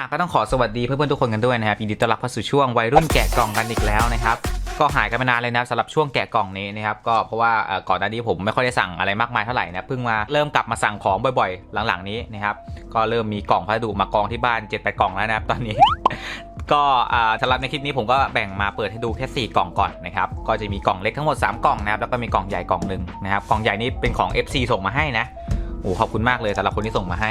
อะก็ต้องขอสวัสดีเพื่อนๆทุกคนกันด้วยนะครับยินดีต้อนรับเข้าสู่ช่วงวัยรุ่นแกะกล่องกันอีกแล้วนะครับก็หายกันไปนานเลยนะครับสำหรับช่วงแกะกล่องนี้นะครับก็เพราะว่าก่อนหน้านี้ผมไม่ค่อยได้สั่งอะไรมากมายเท่าไหร่นะเพิ่งมาเริ่มกลับมาสั่งของบ่อยๆ หลังๆนี้นะครับก็เริ่มมีกล่องพัสดุมากองที่บ้าน7จ็ดแปดกล่องแล้วนะครับตอนนี้ ก็สำหรับในคลิปนี้ผมก็แบ่งมาเปิดให้ดูแค่ 4 กล่องก่อนนะครับก็จะมีกล่องเล็กทั้งหมด 3 กล่องนะครับแล้วก็มีกล่องใหญ่กล่องหนึ่งนะครับกล่องใหญ่นี่เป็นของ FC ส่งมาให้นะโอ้ขอบคุณมากเลยสำหรับคนที่ส่งมาให้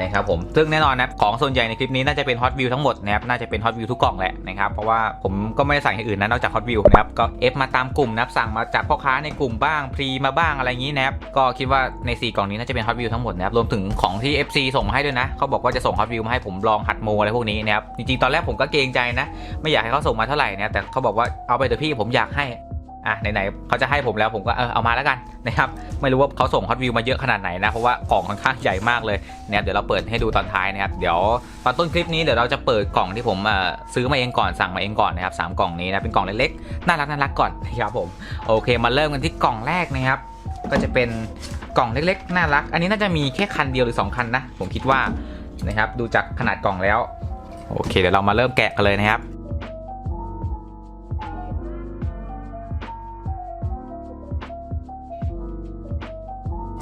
นะครับผมซึ่งแน่นอนนะของส่วนใหญ่ในคลิปนี้น่าจะเป็นฮอตวิวทั้งหมดนะครับน่าจะเป็นฮอตวิวทุกกล่องแหละนะครับเพราะว่าผมก็ไม่ได้สั่งอย่างอื่นนะนอกจากฮอตวิวนะครับก็เอฟมาตามกลุ่มนะครับสั่งมาจากพ่อค้าในกลุ่มบ้างพรีมาบ้างอะไรอย่างนี้นะครับก็คิดว่าใน 4 กล่องนี้น่าจะเป็นฮอตวิวทั้งหมดนะครับรวมถึงของที่ FC ส่งมาให้ด้วยนะเขาบอกว่าจะส่งฮอตวิวมาให้ผมลองหัดโมอะไรพวกนี้นะครับจริงๆตอนแรกผมก็เกรงใจนะ ไม่อยากให้เขาส่งมาเท่าไหร่นะแต่เขาบอกว่าเอาไปเถอะพี่ผมอยากให้ อะไหนๆเขาจะให้ผมแล้วผมก็เออเอามาแล้วกันนะครับไม่รู้ว่าเขาส่งฮอตวิวมาเยอะขนาดไหนนะเพราะว่ากล่องค่อนข้างใหญ่มากเลยนะครับเดี๋ยวเราเปิดให้ดูตอนท้ายนะครับเดี๋ยวตอนต้นคลิปนี้เดี๋ยวเราจะเปิดกล่องที่ผมเอ่อซื้อมาเองก่อนสั่งมาเองก่อนนะครับสามกล่องนี้นะเป็นกล่องเล็กๆน่ารักน่ารักก่อนนะครับผมโอเคมาเริ่มกันที่กล่องแรกนะครับก็จะเป็นกล่องเล็กๆน่ารัก อันนี้น่าจะมีแค่คันเดียวหรือสองคันนะผมคิดว่านะครับดูจากขนาดกล่องแล้วโอเคเดี๋ยวเรามาเริ่มแกะกันเลยนะครับ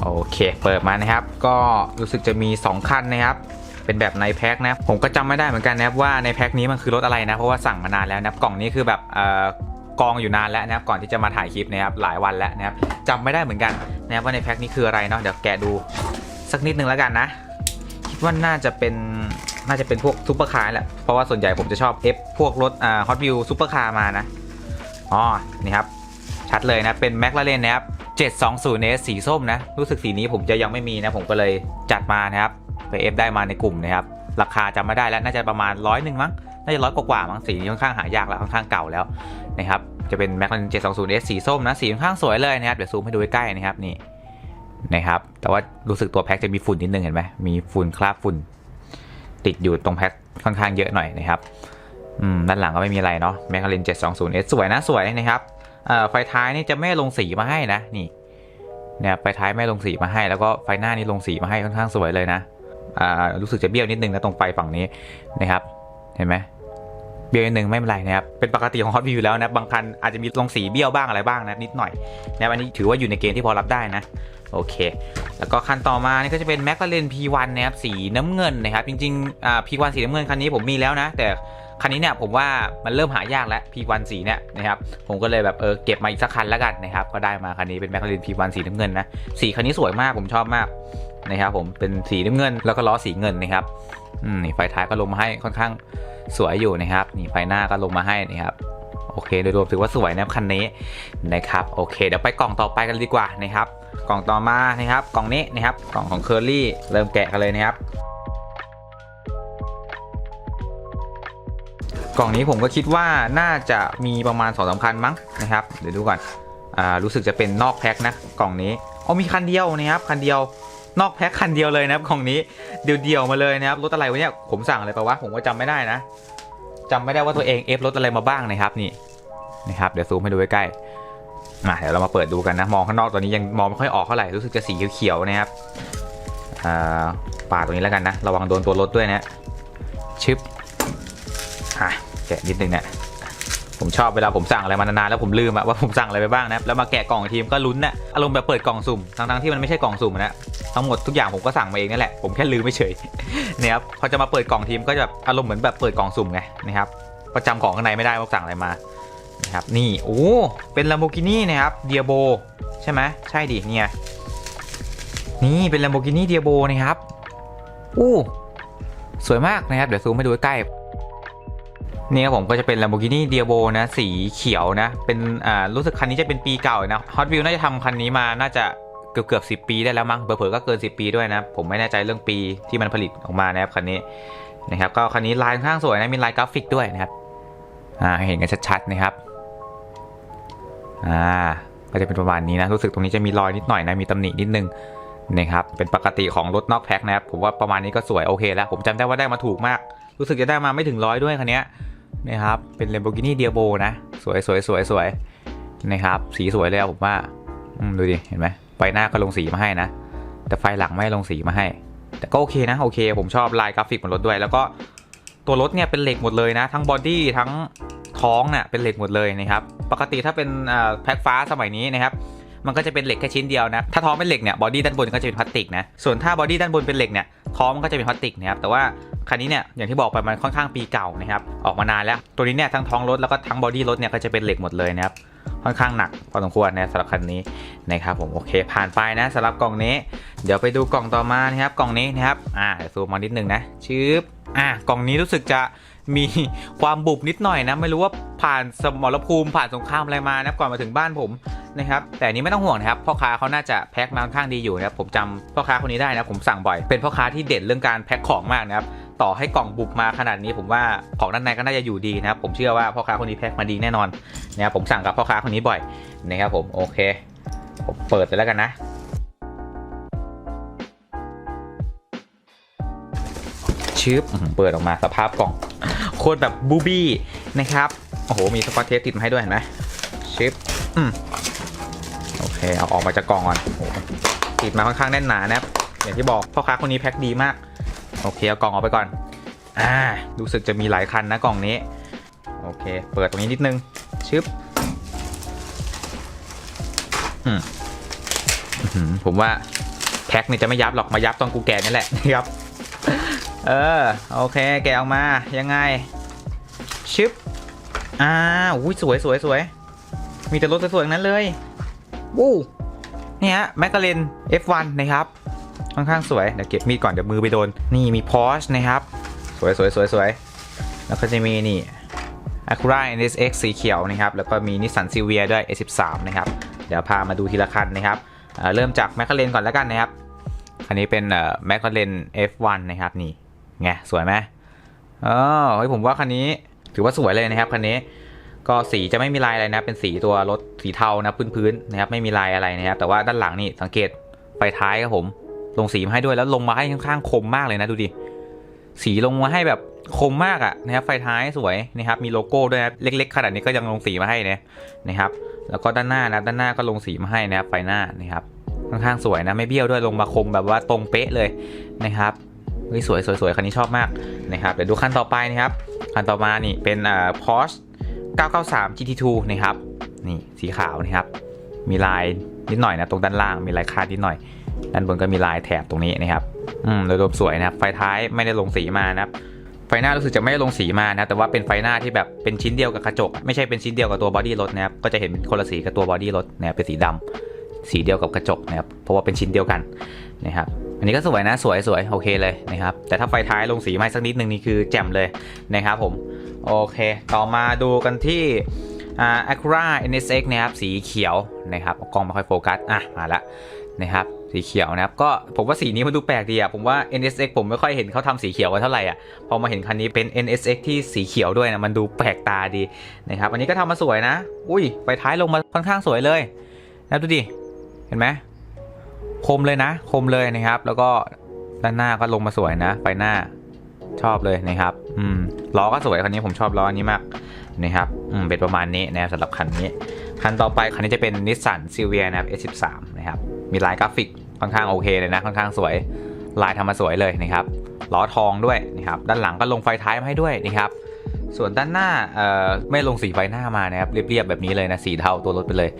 โอเค เปิดมานะครับ ก็รู้สึกจะมี 2 คันนะครับ เป็นแบบในแพ็คนะ ผมก็จำไม่ได้เหมือนกันนะครับว่าในแพ็คนี้มันคือรถอะไรนะ เพราะว่าสั่งมานานแล้วนะครับกล่องนี้คือแบบเอ่อกองอยู่นานแล้วนะครับ ก่อนที่จะมาถ่ายคลิปนะครับ หลายวันแล้วนะครับจำไม่ได้เหมือนกันนะครับว่าในแพ็คนี้คืออะไรเนาะ เดี๋ยวแกะดูสักนิดนึงแล้วกันนะ คิดว่าน่าจะเป็นน่าจะเป็นพวกซูเปอร์คาร์แหละ เพราะว่าส่วนใหญ่ผมจะชอบเอฟพวกรถอ่าฮอตวิวซูเปอร์คาร์มานะ อ๋อ นี่ครับ ชัดเลยนะ เป็นแม l ลาเรนนะครับ 720S สีส้มนะ รู้สึกสีนี้ผมจะยังไม่มีนะ ผมก็เลยจัดมานะครับไปเอฟได้มาในกลุ่มนะครับ ราคาจำไม่ได้แล้วน่าจะประมาณร้อยหนึ่งมั้ง น่าจะร้อยกว่ามั้ง สีนี้ค่อนข้างหายากแล้วค่อนข้างเก่าแล้วนะครับ จะเป็น m c l a r e n 720S สีส้มนะ สีค่อนข้างสวยเลยนะครับ เดี๋ยวซูมให้ดูใกล้ๆนะครับนี่นะครับ แต่ว่ารู้สึกตัวแพ็คจะมีฝุ่นนิดนึงเห็นไหมมีฝุ่นคราบฝุ่น ติดอยู่ตรงแพ็คค่อนข้างเยอะหน่อยนะครับ อืม ด้านหลังก็ไม่มีอะไรเนาะ m c l a r e n 720S สวยนะสวยนะครับ ไฟท้ายนี่จะไม่ลงสีมาให้นะนี่เนี่ยไฟท้ายไม่ลงสีมาให้ แล้วก็ไฟหน้านี่ลงสีมาให้ค่อนข้างสวยเลยนะอ่ารู้สึกจะเบี้ยวนิดนึงนะตรงไฟฝั่งนี้นะครับเห็นไหมเบี้ยวนิดนึงไม่เป็นไรนะครับเป็นปกติของ Hot View แล้วนะบางคันอาจจะมีลงสีเบี้ยวบ้างอะไรบ้างนะนิดหน่อยนะอันนี้ถือว่าอยู่ในเกณฑ์ที่พอรับได้นะโอเค แล้วก็คันต่อมานี่ก็จะเป็น McLaren P1 นะครับสีน้ำเงินนะครับจริงๆอ่า P1 สีน้ำเงินคันนี้ผมมีแล้วนะ แต่ คันนี้เนี่ยผมว่ามันเริ่มหายากแล้ว P1 สีเนี่ยนะครับผมก็เลยแบบเออเก็บมาอีกสักคันแล้วกันนะครับก็ได้มาคันนี้เป็น McLaren P1 สีน้ำเงินนะสีคันนี้สวยมากผมชอบมากนะครับผมเป็นสีน้ำเงินแล้วก็ล้อสีเงินนะครับอืมนี่ไฟท้ายก็ลงมาให้ค่อนข้างสวยอยู่นะครับนี่ไฟหน้าก็ลงมาให้นะครับโอเคโดยรวมถือว่าสวยนะครับคันนี้นะครับโอเค เดี๋ยวไปกล่องต่อไปกันดีกว่านะครับ กล่องต่อมานะครับ กล่องนี้นะครับ กล่องของเคอรี่เริ่มแกะกันเลยนะครับ กล่องนี้ผมก็คิดว่าน่าจะมีประมาณ2อสคันมั้งนะครับ เดี๋ยวดูก่อนอ่ารู้สึกจะเป็นนอกแพ็คนะกล่องนี้อ๋อมีคันเดียวนะครับคันเดียวนอกแพ็คคันเดียวเลยนะครับกล่องนี้เดียวๆมาเลยนะครับรถอะไรวะเนี่ยผมสั่งอะไรไปวะผมก็จำไม่ได้นะจำไม่ได้ว่าตัวเองเอฟรถอะไรมาบ้างนะครับนี่นะครับเดี๋ยวซูมให้ดูใกล้ๆมาเดี๋ยวเรามาเปิดดูกันนะมองข้างนอกตอนนี้ยังมองไม่ค่อยออกเท่าไหร่รู้สึกจะสีเขียวๆนะครับอ่าปาตรงนี้แล้วกันนะ ระวังโดนตัวรถด้วยนะชึบ อะแกะนิดนึงเนี่ยผมชอบเวลาผมสั่งอะไรมานานๆแล้วผมลืมอะว่าผมสั่งอะไรไปบ้างนะแล้วมาแกะกล่องทีมก็ลุ้นนะอารมณ์แบบเปิดกล่องสุ่มทั้งๆที่มันไม่ใช่กล่องสุ่มนะทั้งหมดทุกอย่างผมก็สั่งมาเองนั่นแหละผมแค่ลืมไม่เฉยเนี่ยครับพอจะมาเปิดกล่องทีมก็จะอารมณ์เหมือนแบบเปิดกล่องสุ่มไงนะครับประจำของข้างในไม่ได้ว่าสั่งอะไรมานะครับนี่โอ้เป็น Lamborghini นะครับเดียโบใช่ไหมใช่ดิเนี่ยนี่เป็น Lamborghini เดียโบนะครับอู้สวยมากนะครับเดี๋ยวซูมให้ดูใกล้ นี่ครับผมก็จะเป็น Lamborghini Diablo นะ สีเขียวนะ เป็นอ่ารู้สึกคันนี้จะเป็นปีเก่านะ Hot Wheels น่าจะทำคันนี้มาน่าจะเกือบเกือบสิปีได้แล้วมั้งเผลอๆก็เกิน 10 ปีด้วยนะ ผมไม่แน่ใจเรื่องปีที่มันผลิตออกมานะครับคันนี้นะครับก็คันนี้ลายค่อนข้างสวยนะมีลายกราฟิกด้วยนะครับอ่าให้เห็นกันชัดๆนะครับอ่าก็จะเป็นประมาณนี้นะรู้สึกตรงนี้จะมีรอยนิดหน่อยนะมีตำหนินิดนึงนะครับเป็นปกติของรถนอกแพ็คนะครับผมว่าประมาณนี้ก็สวยโอเคแล้ว ผมจำได้ว่าได้มาถูกมาก รู้สึกจะได้มาไม่ถึงร้อยด้วยคันนี้ นะครับ เป็น Lamborghini Diablo นะ สวยสวยสวยสวยนะครับ สีสวยเลยผมว่าดูดิ เห็นไหมไฟหน้าก็ลงสีมาให้นะ แต่ไฟหลังไม่ลงสีมาให้ แต่ก็โอเคนะ โอเค ผมชอบลายกราฟิกบนรถด้วย แล้วก็ตัวรถเนี่ยเป็นเหล็กหมดเลยนะ ทั้งบอดี้ทั้งท้องเนี่ยเป็นเหล็กหมดเลยนะครับ ปกติถ้าเป็นแพ็คฟ้าสมัยนี้นะครับมันก็จะเป็นเหล็กแค่ชิ้นเดียวนะ ถ้าท้องเป็นเหล็กเนี่ย บอดี้ด้านบนก็จะเป็นพลาสติกนะ ส่วนถ้าบอดี้ด้านบนเป็นเหล็กเนี่ย ท้องมันก็จะเป็นพลาสติกนะครับ แต่ว่า คันนี้เนี่ยอย่างที่บอกไปมันค่อนข้างปีเก่านะครับออกมานานแล้วตัวนี้เนี่ยทั้งท้องรถแล้วก็ทั้งบอดี้รถเนี่ยก็จะเป็นเหล็กหมดเลยนะครับค่อนข้างหนักพอสมควรนะสำหรับคันนี้นะครับผมโอเคผ่านไปนะสำหรับกล่องนี้ เดี๋ยวไปดูกล่องต่อมานะครับกล่องนี้นะครับอ่าเดี๋ยวซูมมานิดนึงนะชืบอ่ากล่องนี้รู้สึกจะมีความบุบนิดหน่อยนะ ไม่รู้ว่าผ่านสมรภูมิผ่านสงครามอะไรมานะก่อนมาถึงบ้านผมนะครับแต่นี้ไม่ต้องห่วงนะครับพ่อค้าเขาน่าจะแพ็คมาค่อนข้างดีอยู่นะครับผมจำพ่อค้าคนนี้ได้นะผมสั่งบ่อยเป็นพ่อค้าที่เด่นเรื่องการแพ็คของมากนะครับ ต่อให้กล่องบุบมาขนาดนี้ผมว่าของด้านในก็น่าจะอยู่ดีนะครับ ผมเชื่อว่าพ่อค้าคนนี้แพ็คมาดีแน่นอนนะครับผมสั่งกับพ่อค้าคนนี้บ่อยนะครับผมโอเค ผมเปิดไปแล้วกันนะชืบอื้อหือเปิดออกมาสภาพกล่องโคตรแบบบูบี้นะครับโอ้โหมีสกอตเทปติดมาให้ด้วยเห็นไหมชืบอืมโอเคเอาออกมาจากกล่องก่อนติดมาค่อนข้างแน่นหนานะครับอย่างที่บอกพ่อค้าคนนี้แพ็คดีมาก โอเคเอากล่องออกไปก่อน อ่า รู้สึกจะมีหลายคันนะกล่องนี้ โอเค เปิดตรงนี้นิดนึง ชึบอืมอือหือผมว่าแพ็คนี่จะไม่ยับหรอก มายับตอนกูแก่นี่แหละนะครับ เออ โอเค แกะออกมา ยังไง ชึบ อ่าอุ้ยสวยสวยสวย มีแต่รถสวยๆนั้นเลย วู้นี่ฮะแมคคาเรน F1 นะครับ ค่อนข้างสวย เดี๋ยวเก็บมีดก่อนเดี๋ยวมือไปโดน นี่มี Porsche นะครับ สวยสวยสวยสวยแล้วก็จะมีนี่ Acura NSX สีเขียวนะครับ แล้วก็มี Nissan Silvia ด้วย S13 นะครับ เดี๋ยวพามาดูทีละคันนะครับอ่าเริ่มจากแมคคาเรนก่อนแล้วกันนะครับ คันนี้เป็นแมคคาเรน F1 นะครับนี่ ไง สวยไหมเออเฮ้ยผมว่าคันนี้ถือว่าสวยเลยนะครับคันนี้ก็สีจะไม่มีลายอะไรนะ เป็นสีตัวรถสีเทานะพื้นๆนะครับ ไม่มีลายอะไรนะครับ แต่ว่าด้านหลังนี่สังเกตไฟท้ายครับผม ลงสีมาให้ด้วยแล้วลงมาให้ค่อนข้างคมมากเลยนะดูดิสีลงมาให้แบบคมมากอะนะครับไฟท้ายสวยนะครับมีโลโก้ด้วยนะเล็ก ๆ ขนาดนี้ก็ยังลงสีมาให้นะนะครับ แล้วก็ด้านหน้านะด้านหน้าก็ลงสีมาให้นะครับไฟหน้านะครับค่อนข้างสวยนะไม่เบี้ยวด้วยลงมาคมแบบว่าตรงเป๊ะเลยนะครับเฮ้ยสวยสวยสวยคันนี้ชอบมากนะครับเดี๋ยวดูคันต่อไปนะครับคันต่อมานี่เป็นอ่า Porsche 993 GT2 นะครับนี่สีขาวนะครับ มีลายนิดหน่อยนะตรงด้านล่างมีลายคาดนิดหน่อย ด้านบนก็มีลายแถบตรงนี้นะครับอืมโดยรวมสวยนะครับ ไฟท้ายไม่ได้ลงสีมานะครับไฟหน้ารู้สึกจะไม่ได้ลงสีมานะแต่ว่าเป็นไฟหน้าที่แบบเป็นชิ้นเดียวกับกระจก ไม่ใช่เป็นชิ้นเดียวกับตัวบอดี้รถนะครับก็จะเห็นคนละสีกับตัวบอดี้รถนะครับเป็นสีดำสีเดียวกับกระจกนะครับเพราะว่าเป็นชิ้นเดียวกันนะครับอันนี้ก็สวยนะสวยสวยโอเคเลยนะครับแต่ถ้าไฟท้ายลงสีมาสักนิดนึงนี่คือแจ่มเลยนะครับผมโอเค ต่อมาดูกันที่ อ่า Acura NSX นะครับสีเขียวนะครับกล้องมาค่อยโฟกัสอะมาละนะครับสีเขียวนะครับก็ผมว่าสีนี้มันดูแปลกดีอะผมว่า NSX ผมไม่ค่อยเห็นเขาทำสีเขียวกันเท่าไหร่อะพอมาเห็นคันนี้เป็น NSX ที่สีเขียวด้วยนะมันดูแปลกตาดีนะครับอันนี้ก็ทำมาสวยนะ อุ้ยไฟท้ายลงมาค่อนข้างสวยเลยนะดูดิเห็นไหมคมเลยนะ คมเลยนะครับ แล้วก็ด้านหน้าก็ลงมาสวยนะไฟหน้าชอบเลยนะครับ อืมล้อก็สวยคันนี้ผมชอบล้ออันนี้มาก นะครับอืมเป็นประมาณนี้นะครับสำหรับคันนี้ คันต่อไปคันนี้จะเป็น Nissan Silvia นะครับ S13 นะครับ มีลายกราฟิกค่อนข้างโอเคเลยนะ ค่อนข้างสวย ลายทำมาสวยเลยนะครับ ล้อทองด้วยนะครับ ด้านหลังก็ลงไฟท้ายมาให้ด้วยนะครับ ส่วนด้านหน้าไม่ลงสีไฟหน้ามานะครับ เรียบๆแบบนี้เลยนะ สีเทาตัวรถไปเลย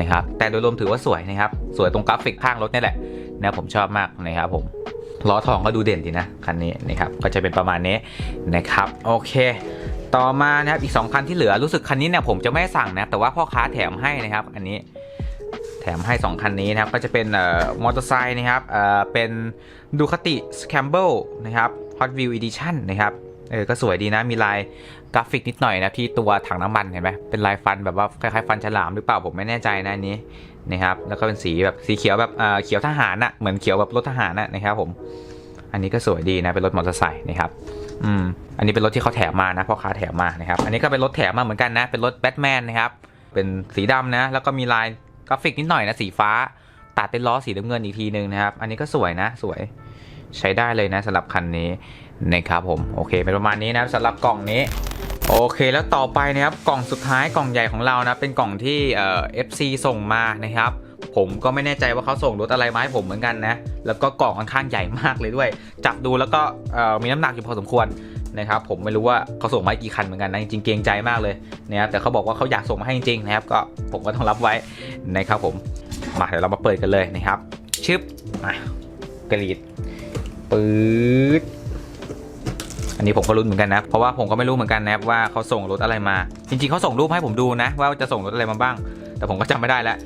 นะครับ แต่โดยรวมถือว่าสวยนะครับ สวยตรงกราฟิกข้างรถนี่แหละนะผมชอบมากนะครับผมล้อทองก็ดูเด่นดีนะคันนี้นะครับก็จะเป็นประมาณนี้นะครับโอเค ต่อมานะครับอีก 2 คันที่เหลือรู้สึกคันนี้เนี่ยผมจะไม่สั่งนะแต่ว่าพ่อค้าแถมให้นะครับอันนี้แถมให้ 2 คันนี้นะครับก็จะเป็นเอ่อมอเตอร์ไซค์นะครับเอ่อเป็นดูคติ Scramble นะครับ Hot Wheel Edition นะครับเออก็สวยดีนะมีลายกราฟิกนิดหน่อยนะที่ตัวถังน้ำมันเห็นไหมเป็นลายฟันแบบว่าคล้ายๆฟันฉลามหรือเปล่าผมไม่แน่ใจนะอันนี้นะครับแล้วก็เป็นสีแบบสีเขียวแบบเอ่อเขียวทหารน่ะเหมือนเขียวแบบรถทหารน่ะนะครับผมอันนี้ก็สวยดีนะเป็นรถมอเตอร์ไซค์นะครับ อืม อันนี้เป็นรถที่เขาแถมมานะพ่อค้าแถมมานะครับ อันนี้ก็เป็นรถแถมมาเหมือนกันนะ เป็นรถแบทแมนนะครับ เป็นสีดำนะ แล้วก็มีลายกราฟิกนิดหน่อยนะสีฟ้า ตัดเป็นล้อสีน้ำเงินอีกทีนึงนะครับ อันนี้ก็สวยนะ สวยใช้ได้เลยนะสำหรับคันนี้นะครับผม โอเค เป็นประมาณนี้นะสำหรับกล่องนี้ โอเค แล้วต่อไปนะครับ กล่องสุดท้ายกล่องใหญ่ของเรานะ เป็นกล่องที่เอ่อ FC ส่งมานะครับ ผมก็ไม่แน่ใจว่าเขาส่งรถอะไรมาให้ผมเหมือนกันนะ แล้วก็กล่องค่อนข้างใหญ่มากเลยด้วย จับดูแล้วก็มีน้ำหนักอยู่พอสมควรนะครับผมไม่รู้ว่าเขาส่งมาให้กี่คันเหมือนกันนะจริงๆเกรงใจมากเลยนะครับแต่เขาบอกว่าเขาอยากส่งมาให้จริงๆนะครับก็ผมก็ต้องรับไว้นะครับผมมาเดี๋ยวเรามาเปิดกันเลยนะครับชึบมากรีดปื๊ดอันนี้ผมก็รุ้นเหมือนกันนะ เพราะว่าผมก็ไม่รู้เหมือนกันนะครับว่าเขาส่งรถอะไรมา จริงๆเขาส่งรูปให้ผมดูนะ ว่าจะส่งรถอะไรมาบ้าง แต่ผมก็จำไม่ได้แล้ว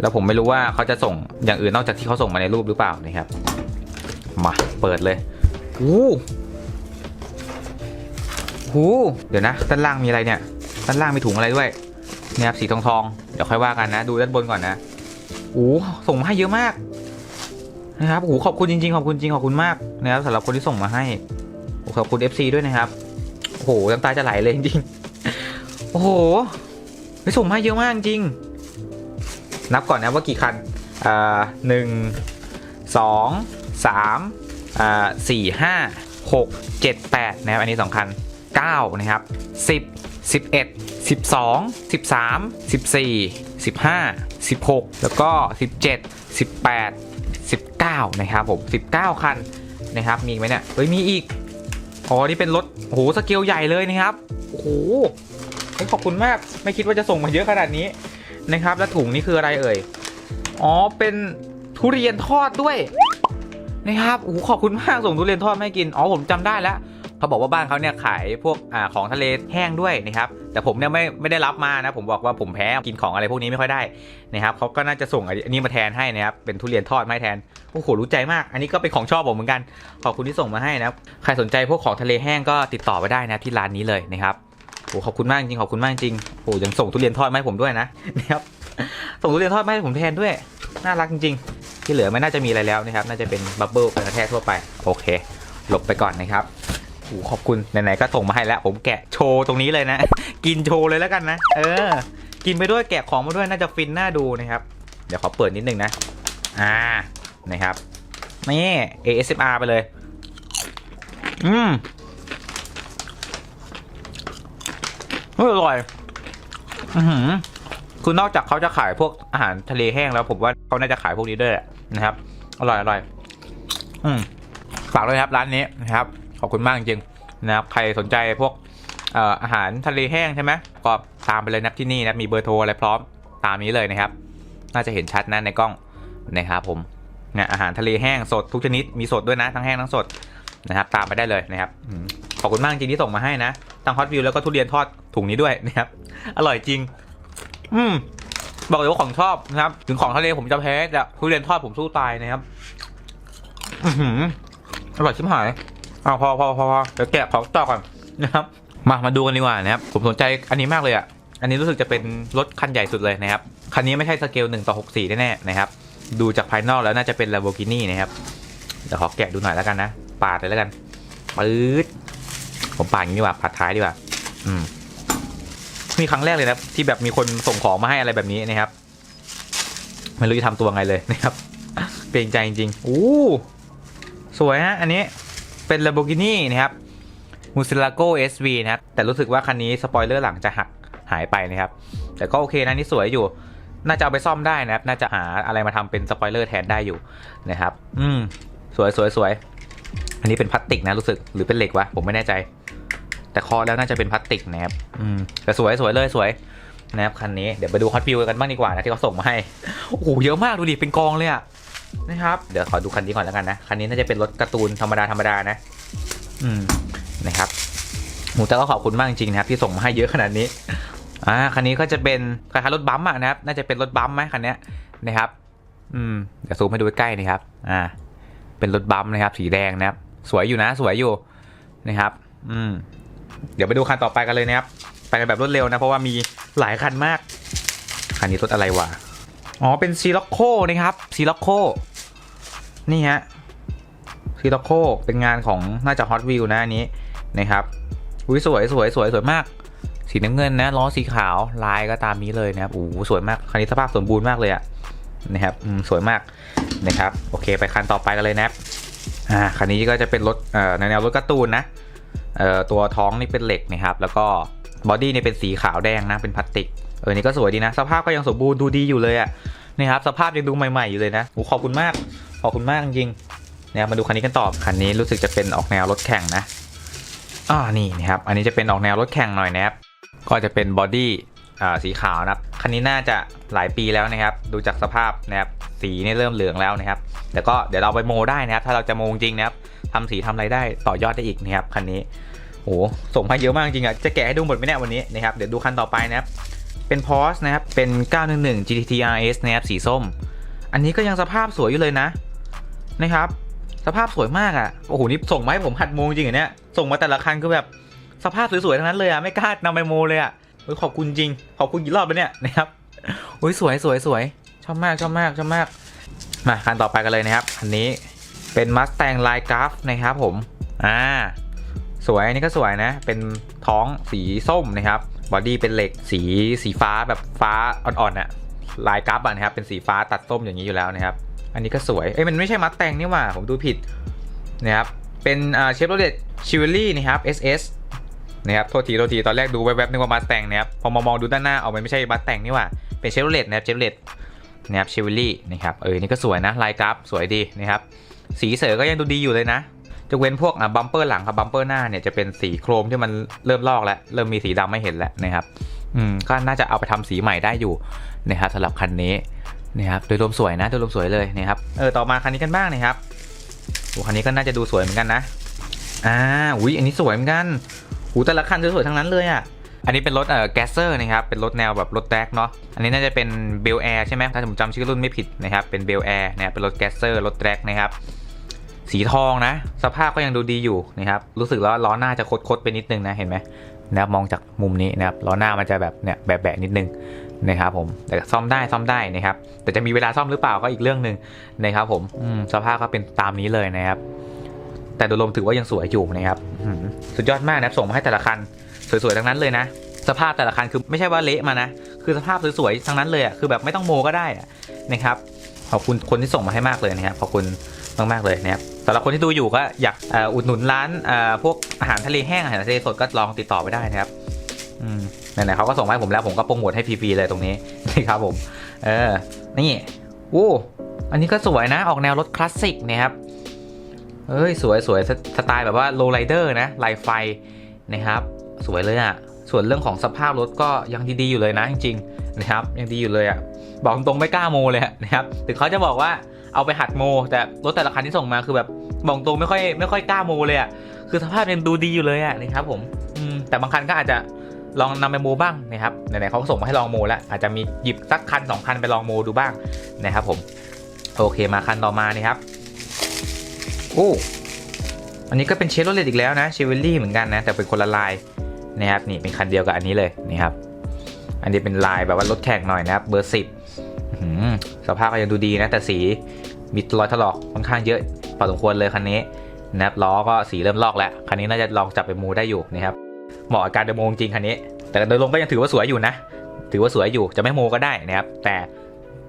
แล้วผมไม่รู้ว่าเขาจะส่งอย่างอื่นนอกจากที่เขาส่งมาในรูปหรือเปล่านะครับ มาเปิดเลยอู้หูเดี๋ยวนะ ด้านล่างมีอะไรเนี่ย ด้านล่างมีถุงอะไรด้วยเนี่ยครับสีทองทองๆเดี๋ยวค่อยว่ากันนะ ดูด้านบนก่อนนะโอ้ส่งมาให้เยอะมาก นะครับโอ้ขอบคุณจริงๆ ขอบคุณจริงขอบคุณมากนะครับสำหรับคนที่ส่งมาให้โอ้ขอบคุณ FC ด้วยนะครับโอ้โหน้ำตาจะไหลเลยจริงๆโอ้โหไปส่งมาให้เยอะมากจริง นับก่อนนะว่ากี่คันอ่าหนึ่งสองสามอ่าสี่ห้าหกเจ็ดแปดนะครับอันนี้สองคันเก้านะครับสิบสิบเอ็ดสิบสองสิบสามสิบสี่สิบห้าสิบหกแล้วก็สิบเจ็ดสิบแปดสิบเก้านะครับผมสิบเก้าคันนะครับมีไหมเนี่ยเฮ้ยมีอีกอ๋อนี่เป็นรถโหสเกลใหญ่เลยนะครับโอ้โหขอบคุณมากไม่คิดว่าจะส่งมาเยอะขนาดนี้ นะครับ แล้วถุงนี้คืออะไรเอ่ย อ๋อ เป็นทุเรียนทอดด้วยนะครับโอ้ขอบคุณมากส่งทุเรียนทอดมาให้กิน อ๋อ ผมจำได้แล้วเขาบอกว่าบ้านเขาเนี่ยขายพวกอ่าของทะเลแห้งด้วยนะครับ แต่ผมเนี่ยไม่ไม่ได้รับมานะ ผมบอกว่าผมแพ้กินของอะไรพวกนี้ไม่ค่อยได้นะครับเขาก็น่าจะส่งอันนี้มาแทนให้นะครับ เป็นทุเรียนทอดมาให้แทน โอ้โห รู้ใจมาก อันนี้ก็เป็นของชอบผมเหมือนกัน ขอบคุณที่ส่งมาให้นะครับใครสนใจพวกของทะเลแห้งก็ติดต่อไปได้นะที่ร้านนี้เลยนะครับ โอ้ขอบคุณมากจริงขอบคุณมากจริงโอ้ยังส่งทุเรียนทอดมาให้ผมด้วยนะนะครับส่งทุเรียนทอดมาให้ผมแทนด้วย น่ารักจริงๆ ที่เหลือไม่น่าจะมีอะไรแล้วนะครับ น่าจะเป็นบับเบิลกระแทกทั่วไป โอเค หลบไปก่อนนะครับโอ้ขอบคุณไหนๆก็ส่งมาให้แล้ว ผมแกะโชว์ตรงนี้เลยนะ กินโชว์เลยแล้วกันนะ เออ กินไปด้วยแกะของมาด้วยน่าจะฟินน่าดูนะครับ เดี๋ยวขอเปิดนิดนึงนะ อ่า นะครับ นี่ ASMR ไปเลย อืม เฮ้ยอร่อย อือหือคือนอกจากเขาจะขายพวกอาหารทะเลแห้งแล้วผมว่าเขาน่าจะขายพวกนี้ด้วยนะครับ อร่อยอร่อย อืมฝากด้วยครับร้านนี้นะครับ ขอบคุณมากจริงๆนะครับ ใครสนใจพวกอาหารทะเลแห้งใช่ไหมก็ตามไปเลยนับที่นี่นะมีเบอร์โทรอะไรพร้อมตามนี้เลยนะครับ น่าจะเห็นชัดนะในกล้องนะครับผมเนี่ยอาหารทะเลแห้งสดทุกชนิดมีสดด้วยนะทั้งแห้งทั้งสดนะครับ ตามไปได้เลยนะครับขอบคุณมากจริงที่ส่งมาให้นะ ทั้งฮอตวิวแล้วก็ทุเรียนทอดถุงนี้ด้วยนะครับอร่อยจริง อืมบอกเลยว่าของชอบนะครับ ถึงของทะเลผมจะแพ้แต่ทุเรียนทอดผมสู้ตายนะครับอือหือร่อยชิบหายอ้าวพอพอพอพอเดี๋ยวแกะของต่อก่อนนะครับ มามาดูกันดีกว่านะครับ ผมสนใจอันนี้มากเลยอะ อันนี้รู้สึกจะเป็นรถคันใหญ่สุดเลยนะครับ คันนี้ไม่ใช่สเกล1ต่อ64แน่ๆนะครับ ดูจากภายนอกแล้วน่าจะเป็น Lamborghini นะครับ เดี๋ยวขอแกะดูหน่อยแล้วกันนะ ปาดเลยแล้วกันปื๊ด ผมปาดงนี้ดีกว่าปาดท้ายดีกว่า อืม มีครั้งแรกเลยนะที่แบบมีคนส่งของมาให้อะไรแบบนี้นะครับไม่รู้จะทำตัวไงเลยนะครับเกรงใจจริงๆอู้สวยฮะอันนี้เป็น Lamborghini นะครับ Murcielago SV นะครับ แต่รู้สึกว่าคันนี้สปอยเลอร์หลังจะหักหายไปนะครับ แต่ก็โอเคนะนี่สวยอยู่ น่าจะเอาไปซ่อมได้นะครับ น่าจะหาอะไรมาทำเป็นสปอยเลอร์แทนได้อยู่นะครับ อืม สวยสวยสวย อันนี้เป็นพลาสติกนะรู้สึกหรือเป็นเหล็กวะผมไม่แน่ใจ แต่คอแล้วน่าจะเป็นพลาสติกนะครับอืมแต่สวยสวยเลยสวยนะครับคันนี้เดี๋ยวไปดูฮอตวิวกันบ้างดีกว่านะที่เขาส่งมาให้โอ้โหเยอะมากดูดิเป็นกองเลยอะนะครับเดี๋ยวขอดูคันนี้ก่อนแล้วกันนะคันนี้น่าจะเป็นรถการ์ตูนธรรมดาธรรมดานะ อืมนะครับหมูแต่ก็ขอบคุณมากจริงๆนะครับที่ส่งมาให้เยอะขนาดนี้อ่าคันนี้ก็จะเป็นคล้ายๆรถบัมป์อะนะครับ น่าจะเป็นรถบัมป์ไหมคันนี้นะครับ อืมเดี๋ยวซูมให้ดูใกล้ๆนะครับ อ่า เป็นรถบัมป์นะครับ สีแดงนะครับ สวยอยู่นะ สวยอยู่นะครับ อืม เดี๋ยวไปดูคันต่อไปกันเลยนะครับ ไปกันแบบรวดเร็วนะ เพราะว่ามีหลายคันมาก คันนี้รถอะไรวะ อ๋อ เป็นซีล็อกโคนะครับ ซีล็อกโค นี่ฮะ ซีล็อกโค เป็นงานของน่าจะฮอตวิวนะอันนี้นะครับ อุ้ยสวยสวยสวยสวยมาก สีน้ำเงินนะล้อสีขาว ลายก็ตามนี้เลยนะครับโอ้สวยมาก คันนี้สภาพสมบูรณ์มากเลยอะนะครับอืมสวยมากนะครับ โอเค ไปคันต่อไปกันเลยนะครับ อ่าคันนี้ก็จะเป็นรถเอ่อในแนวรถการ์ตูนนะเอ่อตัวท้องนี่เป็นเหล็กนะครับ แล้วก็บอดี้นี่เป็นสีขาวแดงนะเป็นพลาสติกเออนี่ก็สวยดีนะ สภาพก็ยังสมบูรณ์ดูดีอยู่เลยอะนะครับสภาพยังดูใหม่ๆอยู่เลยนะโอ้ขอบคุณมากขอบคุณมากจริงๆนะครับมาดูคันนี้กันต่อคันนี้รู้สึกจะเป็นออกแนวรถแข่งนะอ่านี่นะครับอันนี้จะเป็นออกแนวรถแข่งหน่อยนะครับก็จะเป็นบอดี้ สีขาวนะครับคันนี้น่าจะหลายปีแล้วนะครับ ดูจากสภาพนะครับสีเนี่ยเริ่มเหลืองแล้วนะครับ แต่ก็เดี๋ยวเราไปโมได้นะครับ ถ้าเราจะโมจริงนะครับทำสีทำอะไรได้ต่อยอดได้อีกนะครับคันนี้โอ้โหส่งมาเยอะมากจริงอะจะแกะให้ดูหมดไหมเนี่ยวันนี้นะครับเดี๋ยวดูคันต่อไปนะครับเป็น Porsche นะครับเป็น 911 GT RS นะครับสีส้ม อันนี้ก็ยังสภาพสวยอยู่เลยนะนะครับสภาพสวยมากอะ โอ้โห นี่ส่งมาให้ผมหัดโมจริงเหรอเนี่ย ส่งมาแต่ละคันคือแบบสภาพสวยๆ ทั้งนั้นเลยอะ ไม่กล้านำไปโมเลยอะ เฮ้ยขอบคุณจริง ขอบคุณกี่รอบแล้วเนี่ยนะครับโอ้ยสวยสวยสวยชอบมากชอบมากชอบมาก มาคันต่อไปกันเลยนะครับคันนี้เป็น Mustang l i g e g r a f นะครับผม อ่า สวยอันนี้ก็สวยนะ เป็นท้องสีส้มนะครับ บอดี้เป็นเหล็กสีสีฟ้าแบบฟ้าอ่อนๆน่ะ ลายกราฟอะนะครับ เป็นสีฟ้าตัดส้มอย่างนี้อยู่แล้วนะครับ อันนี้ก็สวย เอ้ยมันไม่ใช่มัสแตงนี่หว่า ผมดูผิดนะครับ เป็นเชฟโรเลตชิวเลี่นะครับ SS นะครับโทษทีโทษทีตอนแรกดูแวบๆนึกว่ามัสแตงนะครับพอมามองดูด้านหน้าเอามันไม่ใช่มัสแตงนี่ว่าเป็นเชฟโรเลตนะครับเชฟโรเลตนะครับเชิวลลี่นะครับเออนี่ก็สวยนะลายกราฟสวยดีนะครับสีเสือก็ยังดูดีอยู่เลยนะจะเว้นพวกอะบัมเปอร์หลังกับบัมเปอร์หน้าเนี่ยจะเป็นสีโครมที่มันเริ่มลอกแล้วเริ่มมีสีดำไม่เห็นแล้วนะครับอืมก็น่าจะเอาไปทำสีใหม่ได้อยู่นะครับสำหรับคันนี้นะครับโดยรวมสวยนะโดยรวมสวยเลยนะครับเออต่อมาคันนี้กันบ้างนะครับโอ้คันนี้ก็น่าจะดูสวยเหมือนกันนะอ่าอุ้ยอันนี้สวยเหมือนกัน หูแต่ละคันสวยๆทั้งนั้นเลยอะอันนี้เป็นรถเอ่อแกสเซอร์นะครับ เป็นรถแนวแบบรถแดกเนาะ อันนี้น่าจะเป็นเบลแอร์ใช่ไหมถ้าผมจำชื่อรุ่นไม่ผิดนะครับ เป็นเบลแอร์นะครับเป็นรถแกสเซอร์รถแดกนะครับ สีทองนะ สภาพก็ยังดูดีอยู่นะครับ รู้สึกแล้วล้อหน้าจะคดๆไปนิดนึงนะ เห็นไหมนะครับมองจากมุมนี้นะครับ ล้อหน้ามันจะแบบเนี่ยแบะๆนิดนึงนะครับผม แต่ซ่อมได้ซ่อมได้นะครับ แต่จะมีเวลาซ่อมหรือเปล่าก็อีกเรื่องหนึ่งนะครับผมมสภาพก็เป็นตามนี้เลยนะครับ แต่โดยรวมถือว่ายังสวยอยู่นะครับสุดยอดมากนะครับส่งมาให้แต่ละคันสวยๆทั้งนั้นเลยนะ สภาพแต่ละคันคือไม่ใช่ว่าเละมานะ คือสภาพสวยๆทั้งนั้นเลยอะคือแบบไม่ต้องโมก็ได้นะครับขอบคุณคนที่ส่งมาให้มากเลยนะครับขอบคุณมากๆเลยนะครับสำหรับคนที่ดูอยู่ก็อยากอุดหนุนร้านพวกอาหารทะเลแห้งอาหารทะเลสดก็ลองติดต่อไปได้นะครับไหนๆเขาก็ส่งมาให้ผมแล้วผมก็โปรโมทให้ฟรีๆเลยตรงนี้นะครับผม เออ นี่โอ้อันนี้ก็สวยนะออกแนวรถคลาสสิกนะครับ เอ้ยสวยสวยสสไตล์แบบว่าโลไ r เดอร์นะลายไฟนะครับ สวยเลยอะ่ะส่วนเรื่องของสภาพรถก็ยังดีๆอยู่เลยนะจริงๆนะครับยังดีอยู่เลยอะ่ะบอกตรงไม่กล้าโมเลยนะครับถึงเขาจะบอกว่าเอาไปหัดโม แต่รถแต่ละคันที่ส่งมาคือแบบบอกตรงไม่ค่อยไม่ค่อยกล้าโมเลยอะ่ะคือสภาพยังดูดีอยู่เลยอะ่ะนะครับผมอืมแต่บางคันก็อาจจะลองนำไปโมบ้างนะครับไหนๆเขาก็ส่งมาให้ลองโมแล้วอาจจะมีหยิบสักคันสองคันไปลองโมดูบ้างนะครับผมโอเคมาคันต่อมานี่ครับ โอ้อันนี้ก็เป็นเชฟโรเลตอีกแล้วนะเชเวลลี่เหมือนกันนะแต่เป็นคนละลายนะครับนี่เป็นคันเดียวกับอันนี้เลยนี่ครับอันนี้เป็นลายแบบว่ารถแข่งหน่อยนะครับเบอร์สิบสภาพก็ยังดูดีนะ แต่สีมีรอยถลอกค่อนข้างเยอะพอสมควรเลยคันนี้นะครับล้อก็สีเริ่มลอกแล้วคันนี้น่าจะลองจับไปมูได้อยู่นะครับเหมาะกับการเดโมจริงคันนี้ แต่โดยรวมก็ยังถือว่าสวยอยู่นะ ถือว่าสวยอยู่จะไม่โมก็ได้นะครับแต่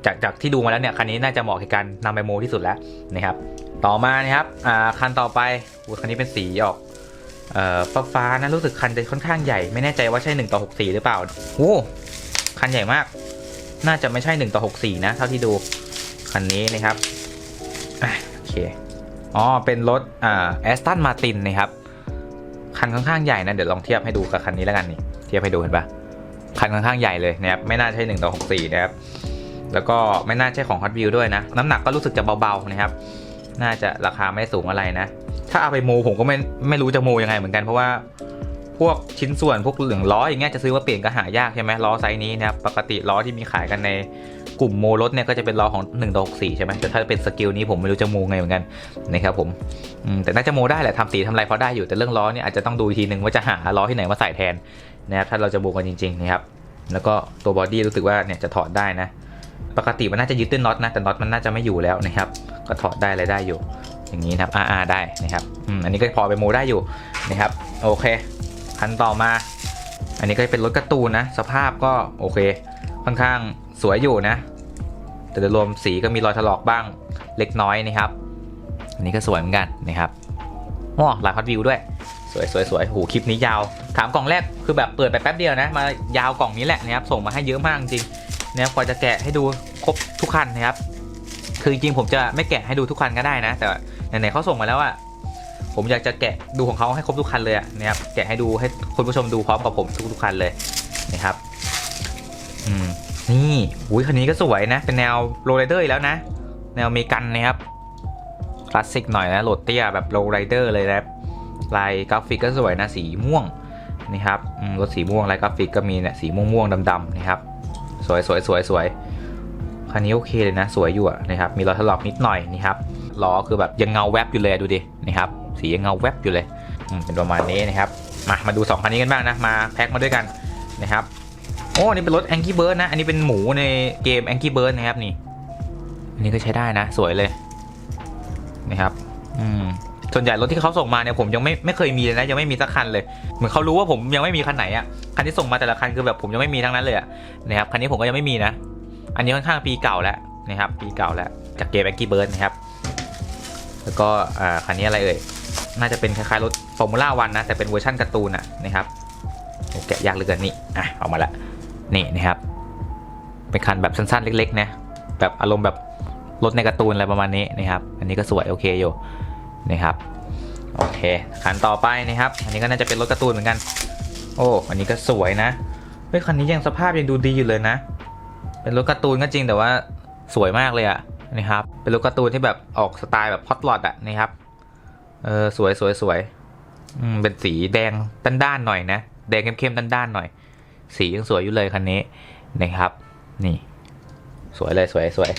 จากจากที่ดูมาแล้วเนี่ยคันนี้น่าจะเหมาะกับการนำไปโมที่สุดแล้วนะครับ ต่อมานะครับอ่าคันต่อไปคันนี้เป็นสีออกเอ่อฟ้าฟ้านะรู้สึกคันจะค่อนข้างใหญ่ไม่แน่ใจว่าใช่1ต่อ64 หรือเปล่าโอ้คันใหญ่มาก น่าจะไม่ใช่1ต่อ64 นะ เท่าที่ดูคันนี้นะครับอโอเคอ๋อเป็นรถอ่าแอสตันมาตินนะครับคันค่อนข้างใหญ่นะเดี๋ยวลองเทียบให้ดูกับคันนี้แล้วกันนี่เทียบให้ดูเห็นปะคันค่อนข้างใหญ่เลยนะครับไม่น่าใช่1ต่อ64 นะครับ แล้วก็ไม่น่าใช่ของ Hot Wheels ด้วยนะ น้ำหนักก็รู้สึกจะเบาๆนะครับ น่าจะราคาไม่สูงอะไรนะ ถ้าเอาไปโมผมก็ไม่ไม่รู้จะโมยังไงเหมือนกันเพราะว่าพวกชิ้นส่วนพวกเหลืองล้ออย่างเงี้ยจะซื้อมาเปลี่ยนก็หายากใช่ไหมล้อไซส์นี้นะครับปกติล้อที่มีขายกันในกลุ่มโมรถเนี่ยก็จะเป็นล้อของ1ต่อ64 ใช่ไหมแต่ถ้าเป็นสกิลนี้ผมไม่รู้จะโมไงเหมือนกันนะครับผมแต่น่าจะโมได้แหละทำสีทำอะไรพอได้อยู่แต่เรื่องล้อเนี่ยอาจจะต้องดูทีหนึ่งว่าจะหาล้อที่ไหนมาใส่แทนนะครับถ้าเราจะโมกันจริงๆนะครับแล้วก็ตัวบอดี้รู้สึกว่าเนี่ยจะถอดได้นะ ปกติมันน่าจะยึดด้วยน็อตนะแต่น็อตมันน่าจะไม่อยู่แล้วนะครับ ก็ถอดได้อะไรได้อยู่ อย่างนี้นะครับ RR ได้นะครับอืมอันนี้ก็พอไปโมได้อยู่นะครับ โอเคคันต่อมา อันนี้ก็เป็นรถกร์ตูนนะ สภาพก็โอเค ค่อนข้างสวยอยู่นะ แต่โดยรวมสีก็มีรอยถลอกบ้างเล็กน้อยนะครับ อันนี้ก็สวยเหมือนกันนะครับว้าลายฮอตวิวด้วยสวยสวยสวยโหคลิปนี้ยาว ถามกล่องแรกคือแบบเปิดไปแป๊บเดียวนะ มายาวกล่องนี้แหละนะครับ ส่งมาให้เยอะมากจริง นะครับกว่าจะแกะให้ดูครบทุกคันนะครับ คือจริงผมจะไม่แกะให้ดูทุกคันก็ได้นะ แต่ไหนๆเขาส่งมาแล้วอะผมอยากจะแกะดูของเขาให้ครบทุกคันเลยอะนะครับแกะให้ดูให้คุณผู้ชมดูพร้อมกับผมทุกๆคันเลยนะครับอืมนี่อุ้ยคันนี้ก็สวยนะ เป็นแนวโรลไรเดอร์อีกแล้วนะ แนวเมกันนะครับคลาสสิกหน่อยนะโหลดเตี้ยแบบโรลไรเดอร์เลยนะลายกราฟิกก็สวยนะสีม่วงนี่ครับรถสีม่วงลายกราฟิกก็มีเนี่ยสีม่วงม่วงๆดำๆนะครับ สวยสวยสวยสวยคันนี้โอเคเลยนะ สวยอยู่นะครับ มีรอยถลอกนิดหน่อยนี่ครับล้อคือแบบยังเงาแวบอยู่เลยดูดินะครับสียังเงาแวบอยู่เลยอืมเป็นประมาณนี้นะครับ มามาดูสองคันนี้กันบ้างนะ มาแพ็คมาด้วยกันนะครับโอ้นนี่เป็นรถ Angry Bird นะ อันนี้เป็นหมูในเกม Angry Bird นะครับนี่อันนี้ก็ใช้ได้นะ สวยเลยนะครับ อืม ส่วนใหญ่รถที่เขาส่งมาเนี่ยผมยังไม่ไม่เคยมีเลยนะยังไม่มีสักคันเลยเหมือนเขารู้ว่าผมยังไม่มีคันไหนอะคันที่ส่งมาแต่ละคันคือแบบผมยังไม่มีทั้งนั้นเลยอะนะครับคันนี้ผมก็ยังไม่มีนะ อันนี้ค่อนข้างปีเก่าแล้วนะครับ ปีเก่าแล้วจากเกม Angry Bird นะครับ แล้วก็อ่าคันนี้อะไรเอ่ยน่าจะเป็นคล้ายๆรถฟอร์มูล่าวันนะแต่เป็นเวอร์ชันการ์ตูนอะนะครับโอ้แกะยากเหลือเกินนี่อะออกมาละนี่นะครับเป็นคันแบบสั้นๆเล็กๆนะแบบอารมณ์แบบรถในการ์ตูนอะไรประมาณนี้นะครับ อันนี้ก็สวยโอเคอยู่ นะครับโอเคคันต่อไปนะครับ อันนี้ก็น่าจะเป็นรถการ์ตูนเหมือนกัน โอ้อันนี้ก็สวยนะเฮ้ยคันนี้ยังสภาพยังดูดีอยู่เลยนะ เป็นรถการ์ตูนก็จริงแต่ว่าสวยมากเลยอะนะครับ เป็นรถการ์ตูนที่แบบออกสไตล์แบบพอตลอดอะนะครับเออสวยสวยสวยอืมเป็นสีแดงด้านๆหน่อยนะแดงเข้มๆด้านๆหน่อย สียังสวยอยู่เลยคันนี้นะครับ นี่ สวยเลยสวยสวย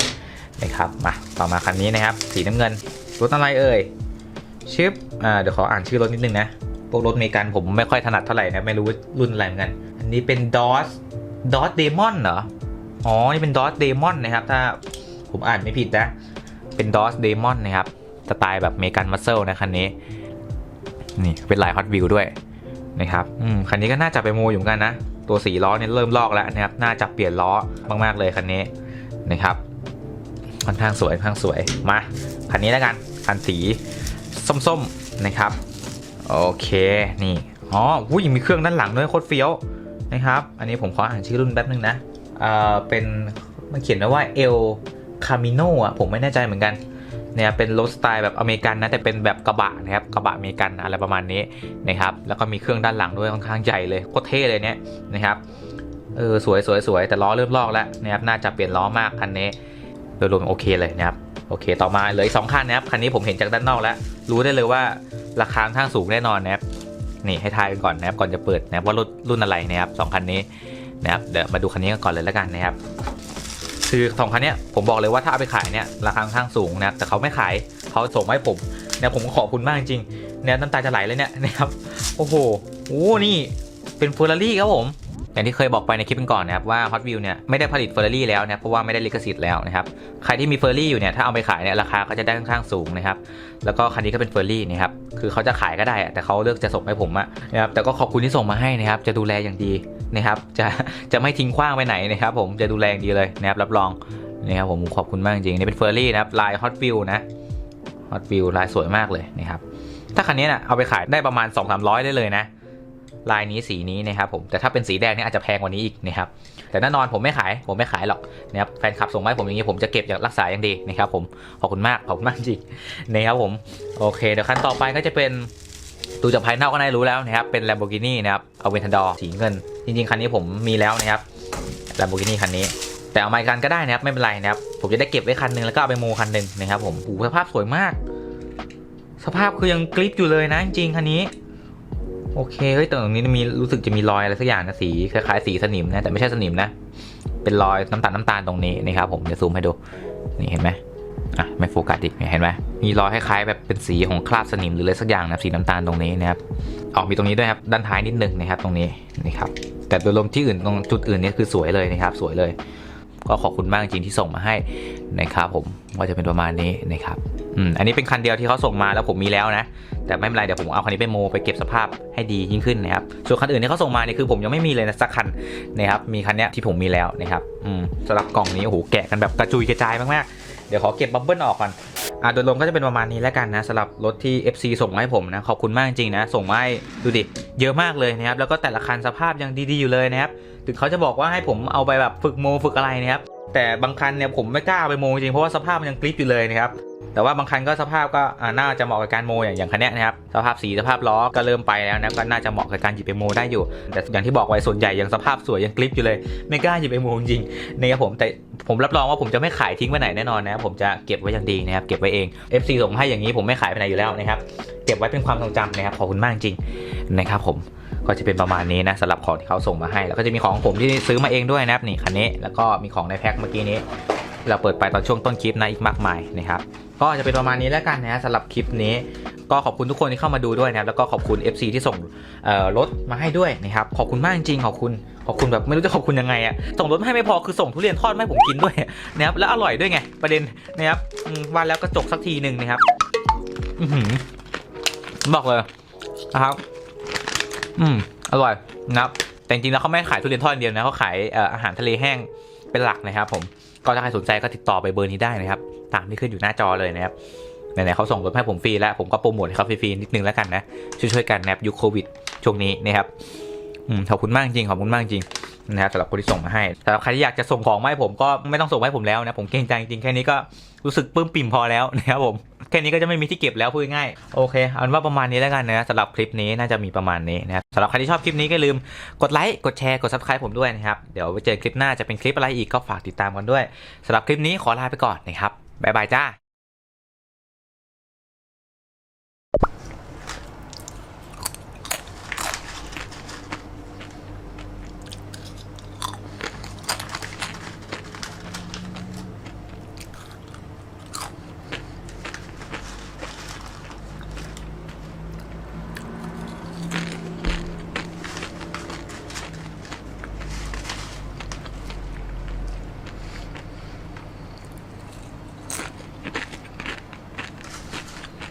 นะครับมาต่อมาคันนี้นะครับ สีน้ำเงินรถอะไรเอ่ย ชิปอ่าเดี๋ยวขออ่านชื่อรถนิดนึงนะพวกรถเมกันผมไม่ค่อยถนัดเท่าไหร่นะไม่รู้รุ่นอะไรเหมือนกัน อันนี้เป็น DOS DOS Demon เหรอ อ๋อ นี่เป็น DOS Demon นะครับ ถ้าผมอ่านไม่ผิดนะ เป็น DOS Demon นะครับ สไตล์แบบเมกันมัสเซลนะคันนี้ นี่เป็นลาย Hot Wheel ด้วยนะครับอืมคันนี้ก็น่าจะไปโมอยู่เหมือนกันนะ ตัวสีล้อเนี่ยเริ่มลอกแล้วนะครับ น่าจะเปลี่ยนล้อมากๆเลยคันนี้นะครับ ค่อนข้างสวยค่อนข้างสวย มา คันนี้แล้วกัน คันสี ส้มๆนะครับ โอเคนี่อ๋ออุ้ยมีเครื่องด้านหลังด้วยโคตรเฟี้ยวนะครับ อันนี้ผมขออ่านชื่อรุ่นแป๊บนึงนะเอ่อเป็นมันเขียนไว้ว่า El Camino อะผมไม่แน่ใจเหมือนกันเนี่ยเป็นรถสไตล์แบบอเมริกันนะแต่เป็นแบบกระบะนะครับกระบะอเมริกันอะไรประมาณนี้นะครับแล้วก็มีเครื่องด้านหลังด้วยค่อนข้างใหญ่เลยโคตรเท่เลยเนี่ยนะครับเออสวยสวยสวยแต่ล้อเริ่มลอกแล้วนะครับน่าจะเปลี่ยนล้อมากคันนี้โดยรวมโอเคเลยนะครับ โอเค ต่อมาเหลืออีกสองคันนะครับ คันนี้ผมเห็นจากด้านนอกแล้ว รู้ได้เลยว่าราคาค่อนข้างสูงแน่นอนนะครับ นี่ให้ทายกันก่อนนะครับ ก่อนจะเปิดนะครับว่ารถรุ่นอะไรนะครับสองคันนี้นะครับ เดี๋ยวมาดูคันนี้กันก่อนเลยแล้วกันนะครับ คือสองคันนี้ผมบอกเลยว่าถ้าเอาไปขายเนี่ยราคาค่อนข้างสูงนะครับ แต่เขาไม่ขายเขาส่งมาให้ผมเนี่ยผมขอบคุณมากจริงๆเนี่ยน้ำตาจะไหลเลยเนี่ยนะครับ โอ้โห โอ้ นี่ เป็นเฟอร์รารี่ครับผม อย่างที่เคยบอกไปในคลิปก่อนนะครับว่า Hot Wheels เนี่ยไม่ได้ผลิตเฟอร์รี่แล้วนะครับเพราะว่าไม่ได้ลิขสิทธิ์แล้วนะครับใครที่มีเฟอร์รี่อยู่เนี่ยถ้าเอาไปขายเนี่ยราคาก็จะได้ค่อนข้างสูงนะครับแล้วก็คันนี้ก็เป็นเฟอร์รี่นะครับคือเขาจะขายก็ได้ แต่เขาเลือกจะส่งให้ผมอะนะครับแต่ก็ขอบคุณที่ส่งมาให้นะครับจะดูแลอย่างดีนะครับจะจะไม่ทิ้งขว้างไปไหนนะครับผมจะดูแลอย่างดีเลยนะครับรับรองนะครับผมขอบคุณมากจริงนี่เป็นเฟอร์รี่นะครับลาย Hot Wheels นะ Hot Wheels ลายสวยมากเลยนะครับถ้าคันนี้นะเอาไปขายได้ประมาณ 2-300 ได้เลยนะ ลายนี้สีนี้นะครับผมแต่ถ้าเป็นสีแดงเนี่ยอาจจะแพงกว่านี้อีกนะครับแต่แน่นอนผมไม่ขายผมไม่ขายหรอกนะครับแฟนคลับส่งมาให้ผมอย่างนี้ผมจะเก็บอย่างรักษาอย่างดีนะครับผมขอบคุณมากขอบคุณมากจริงนะครับผมโอเคเดี๋ยวคันต่อไปก็จะเป็นดูจากภายนอกก็ได้รู้แล้วนะครับเป็น Lamborghini นะครับ Aventador สีเงิน จริงๆ คันนี้ผมมีแล้วนะครับ Lamborghini คันนี้ แต่เอามาอีกคันก็ได้นะครับไม่เป็นไรนะครับผมจะได้เก็บไว้คันหนึงแล้วก็เอาไปโมคันหนึ่งนะครับผมโอ้สภาพสวยมาก สภาพคือยังกริปอยู่เลยนะจริงๆคันนี้ โอเคเฮ้ยตรงนี้มีรู้สึกจะมีรอยอะไรสักอย่างนะสีคล้ายๆสีสนิมนะแต่ไม่ใช่สนิมนะ เป็นรอยน้ำตาลน้ำตาลตรงนี้นะครับผมจะซูมให้ดูนี่เห็นไหมอะไม่โฟกัสอีกเห็นไหมมีรอยคล้ายๆแบบเป็นสีของคราบสนิมหรืออะไรสักอย่างนะสีน้ำตาลตรงนี้นะครับออกมีตรงนี้ด้วยครับด้านท้ายนิดนึงนะครับตรงนี้นี่ครับแต่โดยรวมที่อื่นตรงจุดอื่นนี่คือสวยเลยนะครับ สวยเลย ก็ขอบคุณมากจริงที่ส่งมาให้นะครับผมว่าจะเป็นประมาณนี้นะครับอืมอันนี้เป็นคันเดียวที่เขาส่งมาแล้วผมมีแล้วนะ แต่ไม่เป็นไรเดี๋ยวผมเอาคันนี้ไปโมไปเก็บสภาพให้ดียิ่งขึ้นนะครับส่วนคันอื่นที่เขาส่งมาเนี่ยคือผมยังไม่มีเลยนะสักคันนะครับมีคันเนี้ยที่ผมมีแล้วนะครับอืมสำหรับกล่องนี้โอ้โหแกะกันแบบกระจุยกระจายมากๆเดี๋ยวขอเก็บบับเบิ้ลออกก่อนอ่าโดยรวมก็จะเป็นประมาณนี้แล้วกันนะสำหรับรถที่ FC ส่งมาให้ผมนะขอบคุณมากจริงๆนะส่งมาให้ดูดิเยอะมากเลยนะครับแล้วก็แต่ละคันสภาพยังดีๆอยู่เลยนะครับถึงเขาจะบอกว่าให้ผมเอาไปแบบฝึกโมฝึกอะไรนะครับ แต่บางคันเนี่ยผมไม่กล้าไปโมจริงเพราะว่าสภาพมันยังกริปอยู่เลยนะครับแต่ว่าบางคันก็สภาพก็น่าจะเหมาะกับการโมอย่างอย่างคันเนี้นะครับสภาพสีสภาพล้อก็เริ่มไปแล้วนะก็น่าจะเหมาะกับการหยิบไปโมได้อยู่ แต่อย่างที่บอกไว้ส่วนใหญ่ยังสภาพสวยยังกริปอยู่เลย ไม่กล้าหยิบไปโมจริงนะครับผมแต่ผมรับรองว่าผมจะไม่ขายทิ้งไปไหนแน่นอนนะผมจะเก็บไว้อย่างดีนะครับเก็บไว้เอง FC ส่งให้อย่างนี้ผมไม่ขายไปไหนอยู่แล้วนะครับเก็บไว้เป็นความทรงจำนะครับขอบคุณมากจริงนะครับผม ก็จะเป็นประมาณนี้นะสำหรับของที่เขาส่งมาให้แล้วก็จะมีของผมที่ซื้อมาเองด้วยนะครับนี่คันนี้แล้วก็มีของในแพ็คเมื่อกี้นี้ที่เราเปิดไปตอนช่วงต้นคลิปนะอีกมากมายนะครับก็จะเป็นประมาณนี้แล้วกันนะสำหรับคลิปนี้ก็ขอบคุณทุกคนที่เข้ามาดูด้วยนะครับแล้วก็ขอบคุณ FC ที่ส่งรถมาให้ด้วยนะครับขอบคุณมากจริงๆขอบคุณขอบคุณแบบไม่รู้จะขอบคุณยังไงอะส่งรถให้ไม่พอคือส่งทุเรียนทอดมาให้ผมกินด้วยนะครับแล้วอร่อยด้วยไงประเด็นนะครับวันแล้วก็จกสักทีหนึ่งนะครับบอกเลยนะครับ อืม อร่อยนะครับแต่จริงๆแล้วเขาไม่ขายทุเรียนทอดอย่างเดียวนะเขาขายอาหารทะเลแห้งเป็นหลักนะครับ ผมก็ถ้าใครสนใจก็ติดต่อไปเบอร์นี้ได้นะครับ ตามที่ขึ้นอยู่หน้าจอเลยนะครับไหนๆเขาส่งรถให้ผมฟรีแล้ว ผมก็โปรโมทให้เขาฟรีๆนิดนึงแล้วกันนะช่วยๆกันนะครับยุคโควิดช่วงนี้นะครับอืมขอบคุณมากจริงขอบคุณมากจริง นะครับสำหรับคนที่ส่งมาให้สำหรับใครที่อยากจะส่งของมาให้ผมก็ไม่ต้องส่งให้ผมแล้วนะผมเกรงใจจริงๆแค่นี้ก็รู้สึกปลื้มปิ่มพอแล้วนะครับผมแค่นี้ก็จะไม่มีที่เก็บแล้วพูดง่ายโอเคเอาเป็นว่าประมาณนี้แล้วกันนะสำหรับคลิปนี้น่าจะมีประมาณนี้นะครับสำหรับใครที่ชอบคลิปนี้ก็ลืมกดไลค์กดแชร์กด subscribe ผมด้วยนะครับเดี๋ยวไปเจอคลิปหน้าจะเป็นคลิปอะไรอีกก็ฝากติดตามกันด้วยสำหรับคลิปนี้ขอลาไปก่อนนะครับบ๊ายบายจ้า